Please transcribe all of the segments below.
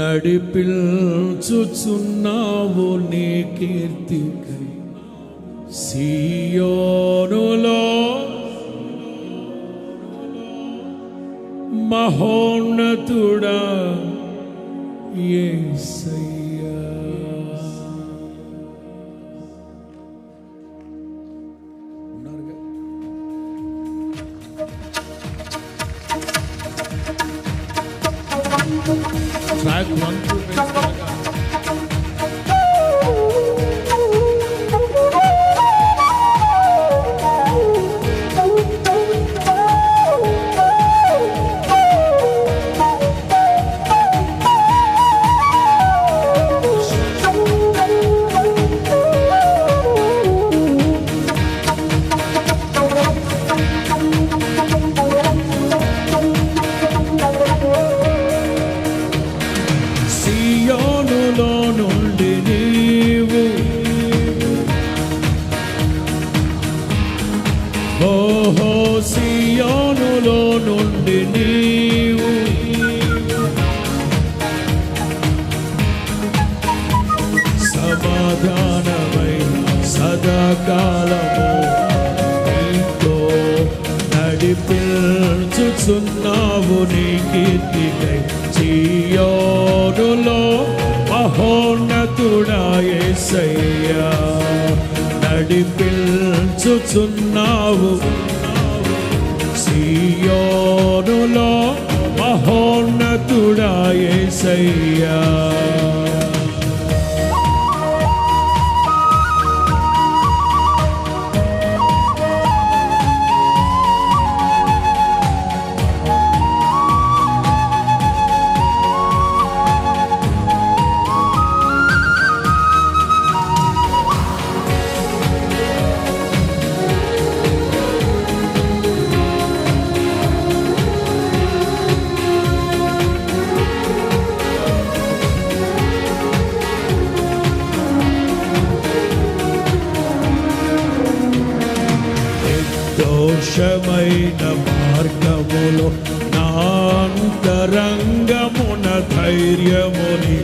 నడిపించుచున్నావు నీ కీర్తికై. సియోనులో మహోన్నతుడా యేసయ్యా పిల్చుచున్నావు. సియోనులో మహోన్నతుడా యేసయ్యా నిర్దోషమైన మార్గములో నాంతరంగమున ధైర్యముని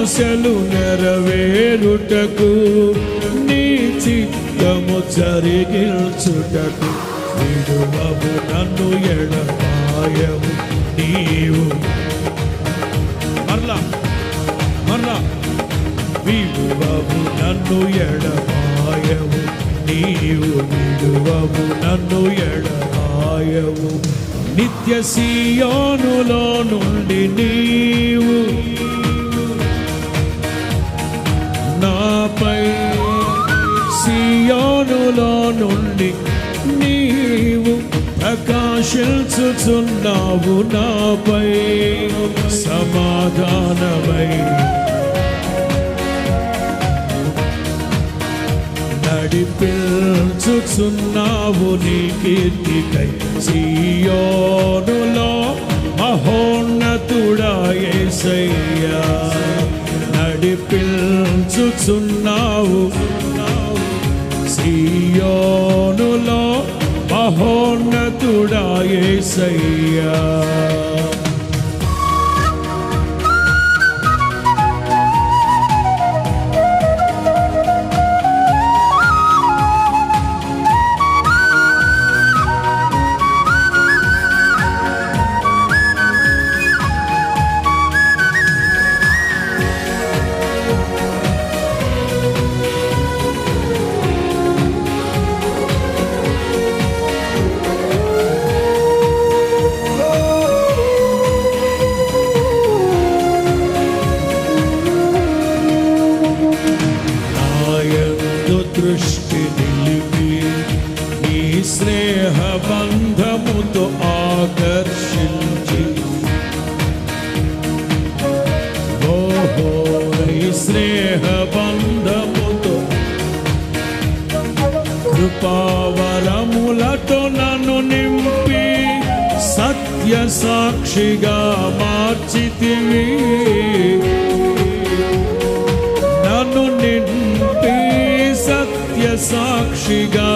ఆశలు నెరవేరుటకు నీ చిత్తము జరిగించుటకు విడువము నన్ను ఎడమాయము నీవు. మరలా మరలా విడువము నన్ను ఎడమాయము నీవు. విడువము నన్ను ఎడమాయము నిత్య సీయోనులో నుండి నీవు. సియోనులో నుండి నీవు ప్రకాశించుచున్నావు నాపై సమాధానమై. నడిపించుచున్నావు నీ కీర్తికై సీయోనులో మహోన్నతుడాయేసయ్యా నడిపించుచున్నావు సియోనులో మహోన్నతుడా యేసయ్యా కృపావరములతో నన్ను నింపి సత్య సాక్షిగా మార్చితివి. నన్ను నింపి సత్య సాక్షిగా.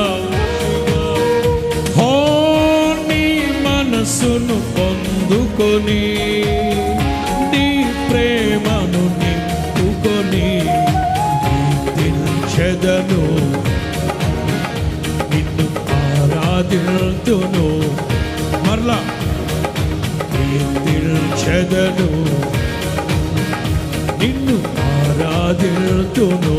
హో నీ మనసును పొందుకొని ఆరాధిల్తును మరలా చెదను నిన్ను ఆరాధిల్తును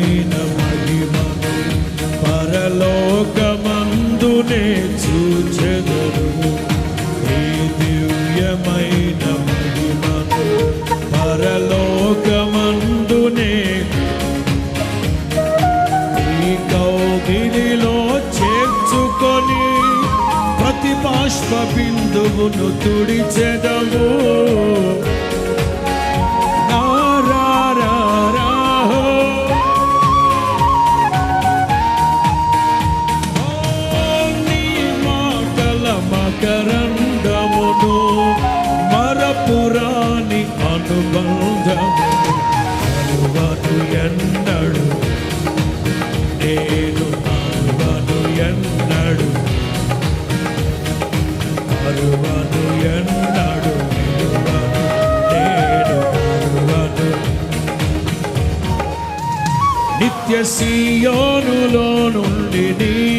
దివ్యమైన మహిమను పరలోకమందునే చూచెదరు ఈ దివ్యమైన మహిమను పరలోకమందునే. ఈ కౌగిలిలో చేర్చుకొని ప్రతి బాష్ప బిందువును తుడిచెదము మరపురాని అనుబంధము ఎన్నడు. నేను అనువను ఎన్నడు. అరువను ఎన్నడు. నిత్య సీయోనులో నుండి నీ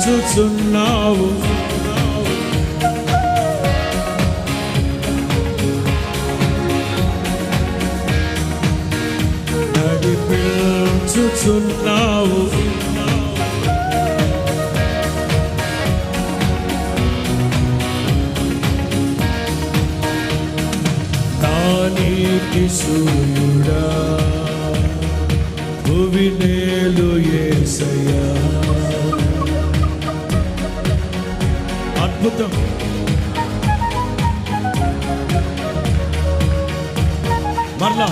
నడిపించుచున్నావు మరలా.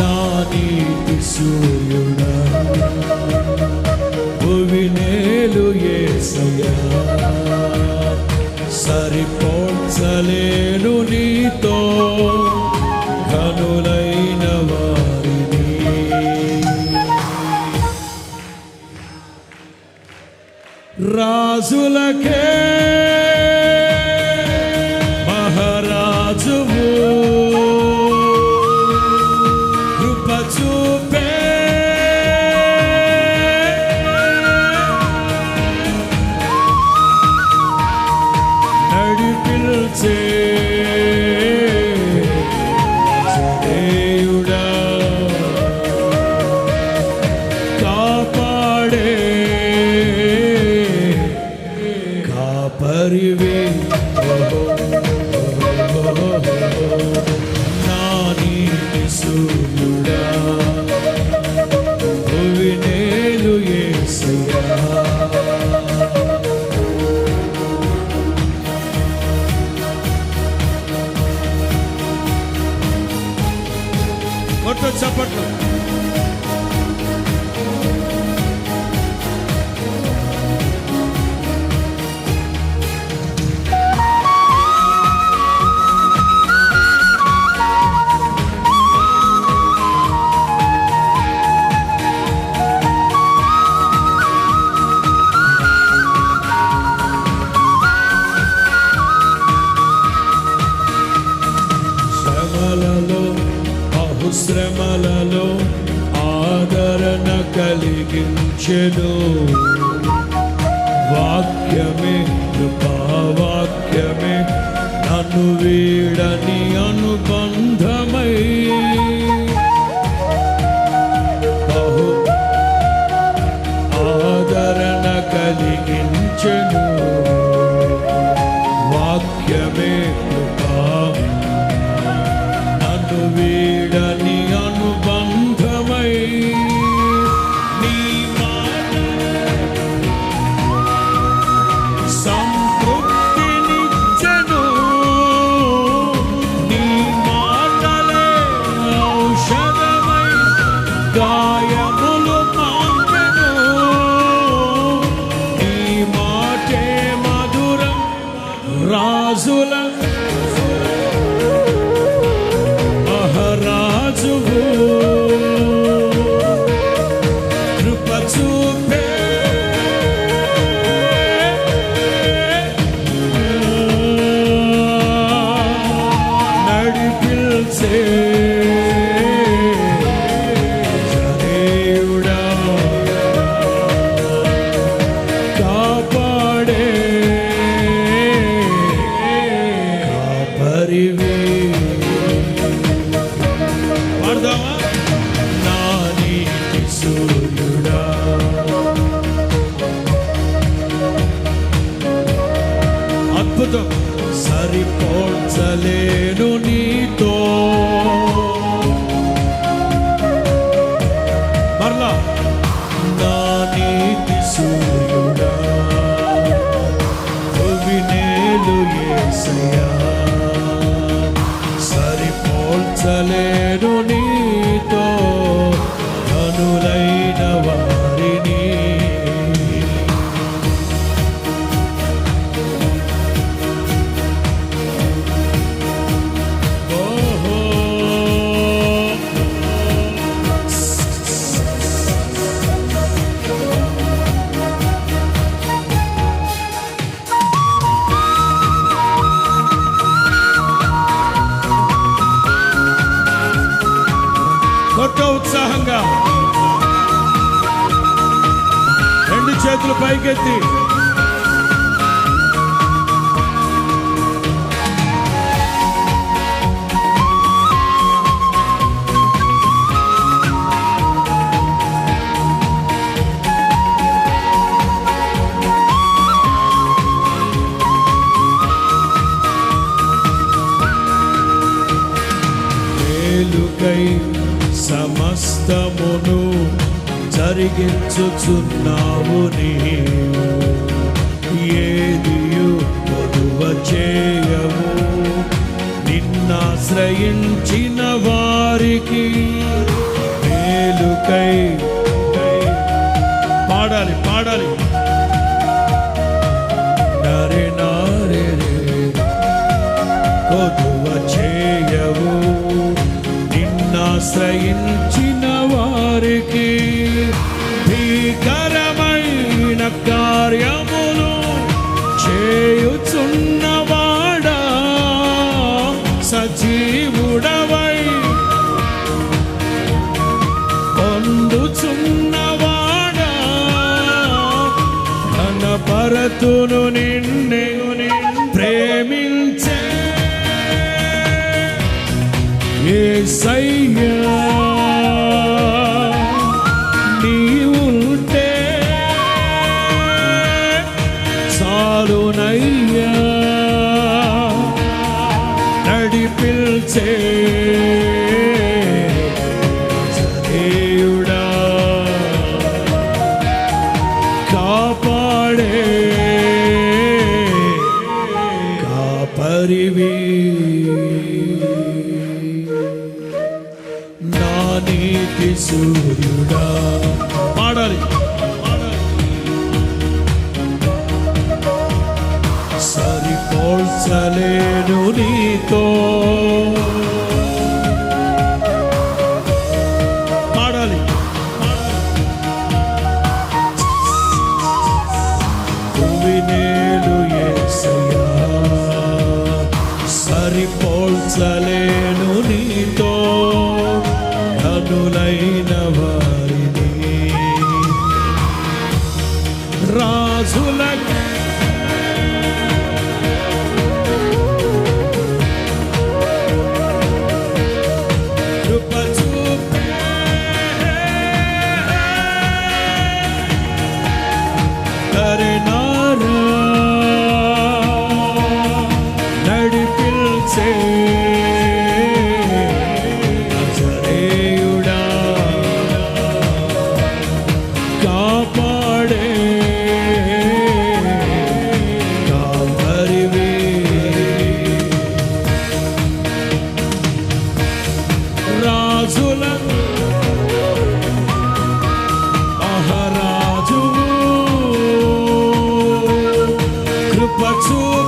నా నీటి సూర్యుడా భువి ఏసయ్యా. సరిపోల్చలేను నీతో కనులైన వారిని. రాజులకే take నేను నీ ఉత్సాహంగా రెండు చేతులు పైకెత్తి. కలిగించుచున్నావు నీవు. ఏదియు పొదువ చేయము. నిన్నాశ్రయించిన వారికి కార్యములు చేయుచున్నవాడా? సజీవుడవై పొందుచున్నవాడా? ఘనపరతును నిన్నే ప్రేమించే ఏ సయ్యా నీతి సూర్యుడా. పాడాలి. సరిపోల్చలేను నీతో. work to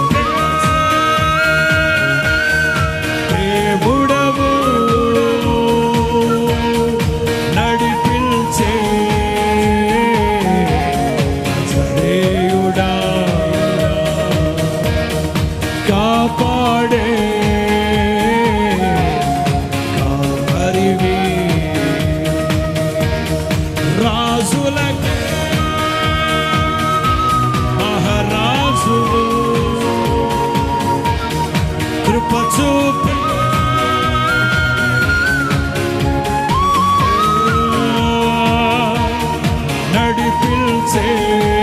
పిలిచే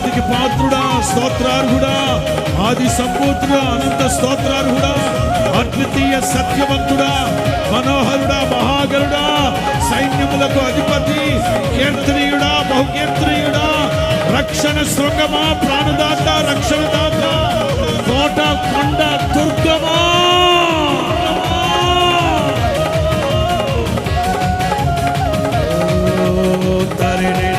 స్థుతికి పాత్రుడా స్తోత్రార్హుడా ఆది సంపూర్ణుడా అనంత స్తోత్రార్హుడా అద్వితీయ సత్యవంతుడా మనోహరుడా మహాగరుడా సైన్యములకు అధిపతి కీర్తనీయుడా బహుకీర్తనీయుడా రక్షణ శృంగమా ప్రాణదాత రక్షణదాత కోట కొండ దుర్గమా. తరిణి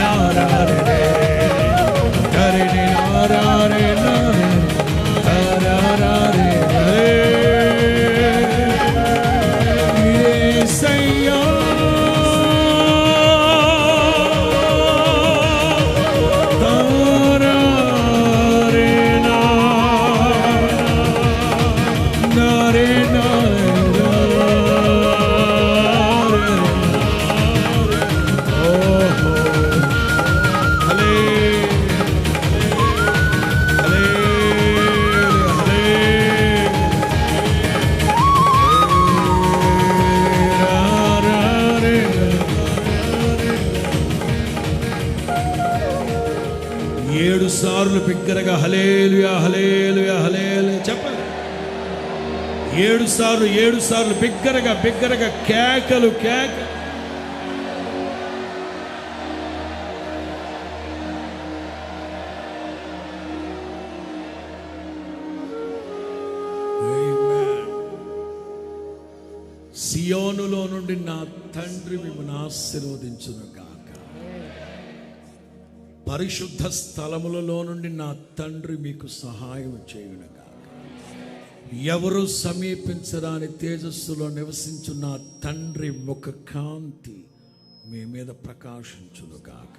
హలేలు చెప్పండి. ఏడు సార్లు ఏడు సార్లు బిగ్గరగా బిగ్గరగా కేకలు కేక. సియోనులో నుండి నా తండ్రి మిమ్మల్ని ఆశీర్వదించును గాక. పరిశుద్ధ స్థలములలో నుండి నా తండ్రి మీకు సహాయం చేయును ఎవరు సమీపించరాని తేజస్సులో నివసించున్న తండ్రి ముఖ కాంతి మీ మీద ప్రకాశించును గాక